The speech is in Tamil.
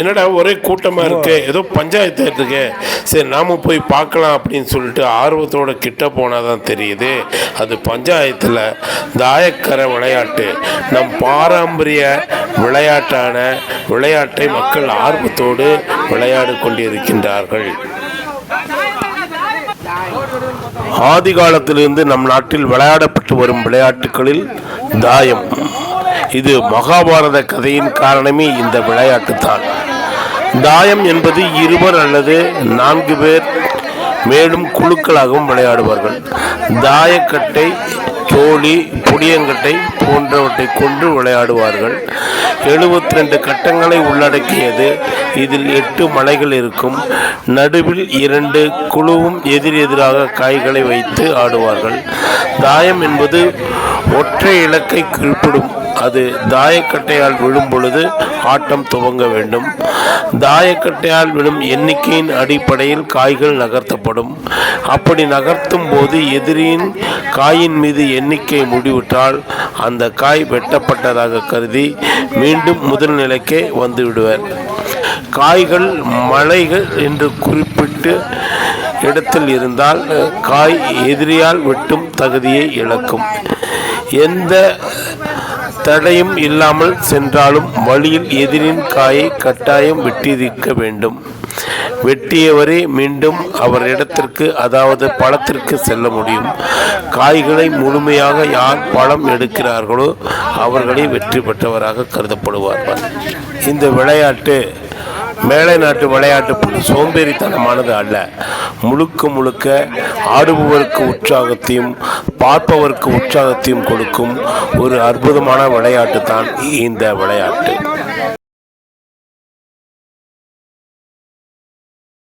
என்னடா ஒரே கூட்டமாக இருக்கு? ஏதோ பஞ்சாயத்து இருக்கு. சரி நாம போய் பார்க்கலாம் அப்படின்னு சொல்லிட்டு ஆர்வத்தோட கிட்ட போனால் தான் தெரியுது. அது பஞ்சாயத்தில் தாயக்கரை விளையாட்டு. நம் பாரம்பரிய விளையாட்டான விளையாட்டை மக்கள் ஆர்வத்தோடு விளையாடி கொண்டிருக்கின்றார்கள். ஆதி காலத்திலிருந்து நம் நாட்டில் விளையாடப்பட்டு வரும் விளையாட்டுகளில் தாயம். இது மகாபாரத கதையின் காரணமே இந்த விளையாட்டு தான் தாயம் என்பது இருவர் அல்லது நான்கு பேர் மேலும் குழுக்களாகவும் விளையாடுவார்கள். தாயக்கட்டை தோழி புடியங்கட்டை போன்றவற்றை கொண்டு விளையாடுவார்கள். எழுபத்தி ரெண்டு கட்டங்களை உள்ளடக்கியது. இதில் எட்டு மலைகள் இருக்கும். நடுவில் இரண்டு குழுவும் எதிர் எதிராக காய்களை வைத்து ஆடுவார்கள். தாயம் என்பது ஒற்றை இலக்கை குறிப்பிடும். அது தாயக்கட்டையால் விழும் பொழுது ஆட்டம் துவங்க வேண்டும். தாயக்கட்டையால் விழும் எண்ணிக்கையின் அடிப்படையில் காய்கள் நகர்த்தப்படும். அப்படி நகர்த்தும் போது எதிரியின் காயின் மீது எண்ணிக்கை முடிவிட்டால் அந்த காய் வெட்டப்பட்டதாக கருதி மீண்டும் முதல் நிலைக்கே வந்து காய்கள் மலைகள் என்று குறிப்பிட்டு இடத்தில் இருந்தால் காய் எதிரியால் வெட்டும் தகுதியை இழக்கும். எந்த தடையும் இல்லாமல் சென்றாலும் வழியில் எதிரின் காயை கட்டாயம் வெட்டியிருக்க வேண்டும். வெட்டியவரே மீண்டும் அவர் இடத்திற்கு அதாவது பழத்திற்கு செல்ல முடியும். காய்களை முழுமையாக யார் பழம் எடுக்கிறார்களோ அவர்களே வெற்றி பெற்றவராக கருதப்படுவார்கள் இந்த விளையாட்டு மேலை நாட்டு விளையாட்டு போல சோம்பேறித்தனமானது அல்ல. முழுக்க முழுக்க ஆடுபவருக்கு உற்சாகத்தையும் பார்ப்பவருக்கு உற்சாகத்தையும் கொடுக்கும் ஒரு அற்புதமான விளையாட்டு தான் இந்த விளையாட்டு.